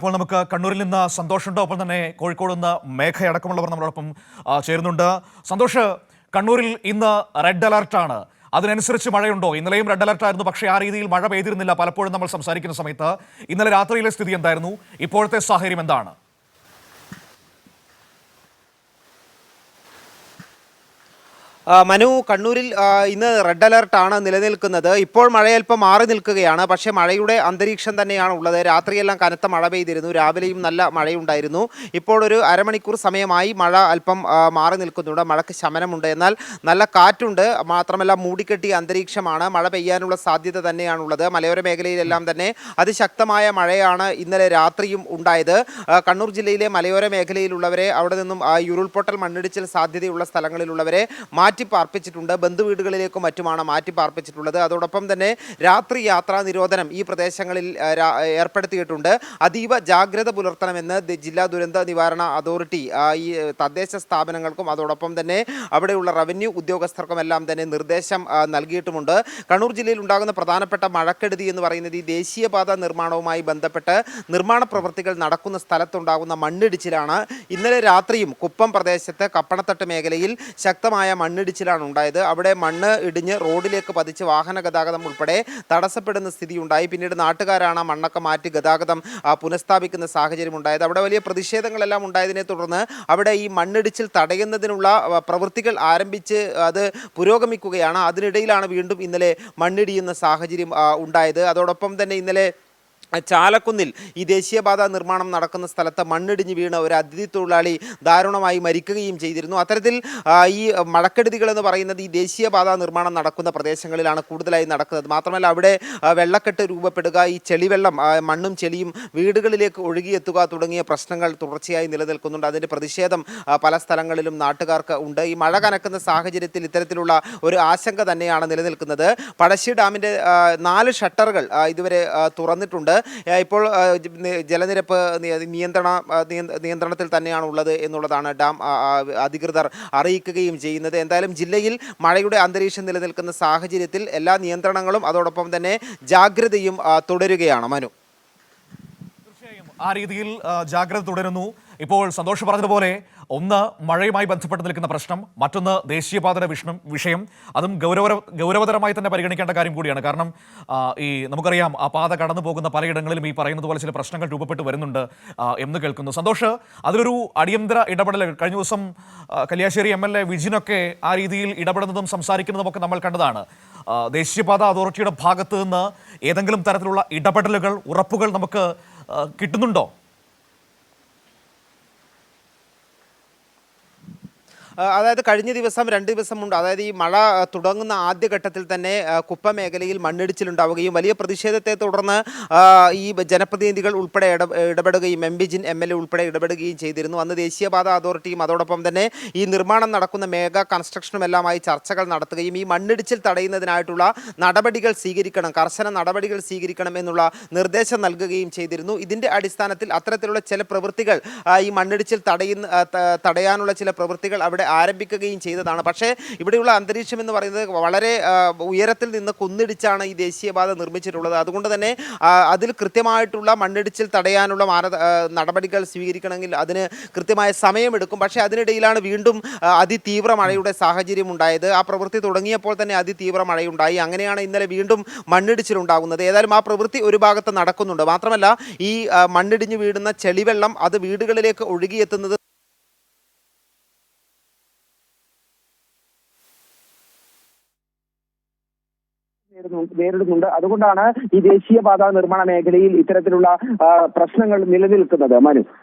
ഇപ്പോൾ നമുക്ക് കണ്ണൂരിൽ നിന്ന് സന്തോഷുണ്ട് ഒപ്പം തന്നെ കോഴിക്കോട് നിന്ന് മേഘയടക്കമുള്ളവർ നമ്മളോടൊപ്പം ചേരുന്നുണ്ട്. സന്തോഷ് കണ്ണൂരിൽ ഇന്ന് റെഡ് അലർട്ടാണ് അതിനനുസരിച്ച് മഴയുണ്ടോ? ഇന്നലെയും റെഡ് അലർട്ടായിരുന്നു പക്ഷേ ആ രീതിയിൽ മഴ പെയ്തിരുന്നില്ല. പലപ്പോഴും നമ്മൾ സംസാരിക്കുന്ന സമയത്ത് ഇന്നലെ രാത്രിയിലെ സ്ഥിതി എന്തായിരുന്നു? ഇപ്പോഴത്തെ സാഹചര്യം എന്താണ്? മനു കണ്ണൂരിൽ ഇന്ന് റെഡ് അലർട്ടാണ് നിലനിൽക്കുന്നത്. ഇപ്പോൾ മഴയൽപ്പം മാറി നിൽക്കുകയാണ്. പക്ഷേ മഴയുടെ അന്തരീക്ഷം തന്നെയാണ് ഉള്ളത്. രാത്രിയെല്ലാം കനത്ത മഴ പെയ്തിരുന്നു. രാവിലെയും നല്ല മഴയുണ്ടായിരുന്നു. ഇപ്പോൾ ഒരു അരമണിക്കൂർ സമയമായി മഴ അല്പം മാറി നിൽക്കുന്നുണ്ട്. മഴയ്ക്ക് ശമനമുണ്ട്. എന്നാൽ നല്ല കാറ്റുണ്ട്. മാത്രമല്ല മൂടിക്കെട്ടിയ അന്തരീക്ഷമാണ് മഴ പെയ്യാനുള്ള സാധ്യത തന്നെയാണുള്ളത്. മലയോര മേഖലയിലെല്ലാം തന്നെ അതിശക്തമായ മഴയാണ് ഇന്നലെ രാത്രിയും ഉണ്ടായത്. കണ്ണൂർ ജില്ലയിലെ മലയോര മേഖലയിലുള്ളവരെ അവിടെ നിന്നും ഉരുൾപൊട്ടൽ മണ്ണിടിച്ചിൽ സാധ്യതയുള്ള സ്ഥലങ്ങളിലുള്ളവരെ മാറ്റി പാർപ്പിച്ചിട്ടുണ്ട് ബന്ധുവീടുകളിലേക്കും മറ്റുമാണ് മാറ്റി പാർപ്പിച്ചിട്ടുള്ളത് അതോടൊപ്പം തന്നെ രാത്രി യാത്രാ നിരോധനം ഈ പ്രദേശങ്ങളിൽ ഏർപ്പെടുത്തിയിട്ടുണ്ട്. അതീവ ജാഗ്രത പുലർത്തണമെന്ന് ജില്ലാ ദുരന്ത നിവാരണ അതോറിറ്റി ഈ തദ്ദേശ സ്ഥാപനങ്ങൾക്കും അതോടൊപ്പം തന്നെ അവിടെയുള്ള റവന്യൂ ഉദ്യോഗസ്ഥർക്കും എല്ലാം തന്നെ നിർദ്ദേശം നൽകിയിട്ടുമുണ്ട്. കണ്ണൂർ ജില്ലയിൽ ഉണ്ടാകുന്ന പ്രധാനപ്പെട്ട മഴക്കെടുതി എന്ന് പറയുന്നത് ഈ ദേശീയപാത നിർമ്മാണവുമായി ബന്ധപ്പെട്ട് നിർമ്മാണ പ്രവൃത്തികൾ നടക്കുന്ന സ്ഥലത്തുണ്ടാകുന്ന മണ്ണിടിച്ചിലാണ്. ഇന്നലെ രാത്രിയും കുപ്പം പ്രദേശത്ത് കപ്പണത്തട്ട് മേഖലയിൽ ശക്തമായ മണ്ണിടിച്ചിലാണ് ഉണ്ടായത്. അവിടെ മണ്ണ് ഇടിഞ്ഞ് റോഡിലേക്ക് പതിച്ച് വാഹന ഗതാഗതം ഉൾപ്പെടെ തടസ്സപ്പെടുന്ന സ്ഥിതി ഉണ്ടായി പിന്നീട് നാട്ടുകാരാണ് മണ്ണൊക്കെ മാറ്റി ഗതാഗതം പുനഃസ്ഥാപിക്കുന്ന സാഹചര്യം ഉണ്ടായത്. അവിടെ വലിയ പ്രതിഷേധങ്ങളെല്ലാം ഉണ്ടായതിനെ തുടർന്ന് അവിടെ ഈ മണ്ണിടിച്ചിൽ തടയുന്നതിനുള്ള പ്രവൃത്തികൾ ആരംഭിച്ച് അത് പുരോഗമിക്കുകയാണ്. അതിനിടയിലാണ് വീണ്ടും ഇന്നലെ മണ്ണിടിയുന്ന സാഹചര്യം ഉണ്ടായത്. അതോടൊപ്പം തന്നെ ഇന്നലെ ചാലക്കുന്നിൽ ഈ ദേശീയപാത നിർമ്മാണം നടക്കുന്ന സ്ഥലത്ത് മണ്ണിടിഞ്ഞ് വീണ ഒരു അതിഥി തൊഴിലാളി ദാരുണമായി മരിക്കുകയും ചെയ്തിരുന്നു. അത്തരത്തിൽ ഈ മഴക്കെടുതികൾ എന്ന് പറയുന്നത് ഈ ദേശീയപാത നിർമ്മാണം നടക്കുന്ന പ്രദേശങ്ങളിലാണ് കൂടുതലായി നടക്കുന്നത്. മാത്രമല്ല അവിടെ വെള്ളക്കെട്ട് രൂപപ്പെടുക ഈ ചെളിവെള്ളം മണ്ണും ചെളിയും വീടുകളിലേക്ക് ഒഴുകിയെത്തുക തുടങ്ങിയ പ്രശ്നങ്ങൾ തുടർച്ചയായി നിലനിൽക്കുന്നുണ്ട്. അതിന്റെ പ്രതിഷേധം പല സ്ഥലങ്ങളിലും നാട്ടുകാർക്ക് ഉണ്ട്. ഈ മഴ കനക്കുന്ന സാഹചര്യത്തിൽ ഇത്തരത്തിലുള്ള ഒരു ആശങ്ക തന്നെയാണ് നിലനിൽക്കുന്നത്. പഴശ്ശി ഡാമിന്റെ നാല് ഷട്ടറുകൾ ഇതുവരെ തുറന്നിട്ടുണ്ട്. ഇപ്പോൾ ജലനിരപ്പ് നിയന്ത്രണ നിയന്ത്രണത്തിൽ തന്നെയാണ് ഉള്ളത് എന്നുള്ളതാണ് ഡാം അധികൃതർ അറിയിക്കുകയും ചെയ്യുന്നത്. എന്തായാലും ജില്ലയിൽ മഴയുടെ അന്തരീക്ഷം നിലനിൽക്കുന്ന സാഹചര്യത്തിൽ എല്ലാ നിയന്ത്രണങ്ങളും അതോടൊപ്പം തന്നെ ജാഗ്രതയും തുടരുകയാണ്. മനു. ആ രീതിയിൽ ജാഗ്രത തുടരുന്നു. ഇപ്പോൾ സന്തോഷ് പറഞ്ഞതുപോലെ ഒന്ന് മഴയുമായി ബന്ധപ്പെട്ട് നിൽക്കുന്ന പ്രശ്നം മറ്റൊന്ന് ദേശീയപാതയുടെ വിഷണം വിഷയം. അതും ഗൗരവ ഗൗരവതരമായി തന്നെ പരിഗണിക്കേണ്ട കാര്യം കൂടിയാണ്. കാരണം ഈ നമുക്കറിയാം ആ പാത കടന്നു പോകുന്ന പലയിടങ്ങളിലും ഈ പറയുന്നത് പോലെ ചില പ്രശ്നങ്ങൾ രൂപപ്പെട്ട് വരുന്നുണ്ട് എന്ന് കേൾക്കുന്നു. സന്തോഷ് അതിലൊരു അടിയന്തര ഇടപെടൽ കഴിഞ്ഞ ദിവസം കല്യാശ്ശേരി എം എൽ എ വിജിനൊക്കെ ആ രീതിയിൽ ഇടപെടുന്നതും സംസാരിക്കുന്നതും ഒക്കെ നമ്മൾ കണ്ടതാണ്. ദേശീയപാത അതോറിറ്റിയുടെ ഭാഗത്ത് നിന്ന് ഏതെങ്കിലും തരത്തിലുള്ള ഇടപെടലുകൾ ഉറപ്പുകൾ നമുക്ക് കിട്ടുന്നുണ്ടോ? അതായത് കഴിഞ്ഞ ദിവസം രണ്ട് ദിവസം മുണ്ട് അതായത് ഈ മഴ തുടങ്ങുന്ന ആദ്യഘട്ടത്തിൽ തന്നെ ആ, കുപ്പ മേഖലയിൽ മണ്ണിടിച്ചിലുണ്ടാവുകയും വലിയ പ്രതിഷേധത്തെ തുടർന്ന് ഈ ജനപ്രതിനിധികൾ ഉൾപ്പെടെ ഇട ഇടപെടുകയും എം ബി ജിൻ എം എൽ എ ഉൾപ്പെടെ ഇടപെടുകയും ചെയ്തിരുന്നു. അന്ന് ദേശീയപാത അതോറിറ്റിയും അതോടൊപ്പം തന്നെ ഈ നിർമ്മാണം നടക്കുന്ന മേഘ കൺസ്ട്രക്ഷനും എല്ലാമായി ചർച്ചകൾ നടത്തുകയും ഈ മണ്ണിടിച്ചിൽ തടയുന്നതിനായിട്ടുള്ള നടപടികൾ സ്വീകരിക്കണം കർശന നടപടികൾ സ്വീകരിക്കണം എന്നുള്ള നിർദ്ദേശം നൽകുകയും ചെയ്തിരുന്നു. ഇതിന്റെ അടിസ്ഥാനത്തിൽ അത്തരത്തിലുള്ള ചില പ്രവൃത്തികൾ ഈ മണ്ണിടിച്ചിൽ തടയുന്ന തടയാനുള്ള ചില പ്രവൃത്തികൾ അവിടെ ആരംഭിക്കുകയും ചെയ്തതാണ്. പക്ഷേ ഇവിടെയുള്ള അന്തരീക്ഷം എന്ന് പറയുന്നത് വളരെ ഉയരത്തിൽ നിന്ന് കുന്നിടിച്ചാണ് ഈ ദേശീയപാത നിർമ്മിച്ചിട്ടുള്ളത്. അതുകൊണ്ട് തന്നെ അതിൽ കൃത്യമായിട്ടുള്ള മണ്ണിടിച്ചിൽ തടയാനുള്ള മാനദ നടപടികൾ സ്വീകരിക്കണമെങ്കിൽ അതിന് കൃത്യമായ സമയമെടുക്കും. പക്ഷേ അതിനിടയിലാണ് വീണ്ടും അതിതീവ്ര മഴയുടെ സാഹചര്യം ഉണ്ടായത്. ആ പ്രവൃത്തി തുടങ്ങിയപ്പോൾ തന്നെ അതിതീവ്ര മഴയുണ്ടായി. അങ്ങനെയാണ് ഇന്നലെ വീണ്ടും മണ്ണിടിച്ചിലുണ്ടാകുന്നത് ഏതായാലും ആ പ്രവൃത്തി ഒരു ഭാഗത്ത് നടക്കുന്നുണ്ട്. മാത്രമല്ല ഈ മണ്ണിടിഞ്ഞ് വീഴുന്ന ചെളിവെള്ളം അത് വീടുകളിലേക്ക് ഒഴുകിയെത്തുന്നത് നേരിടുന്നുണ്ട്. അതുകൊണ്ടാണ് ഈ ദേശീയപാത നിർമ്മാണ മേഖലയിൽ ഇത്തരത്തിലുള്ള പ്രശ്നങ്ങൾ നിലനിൽക്കുന്നത്. മനു.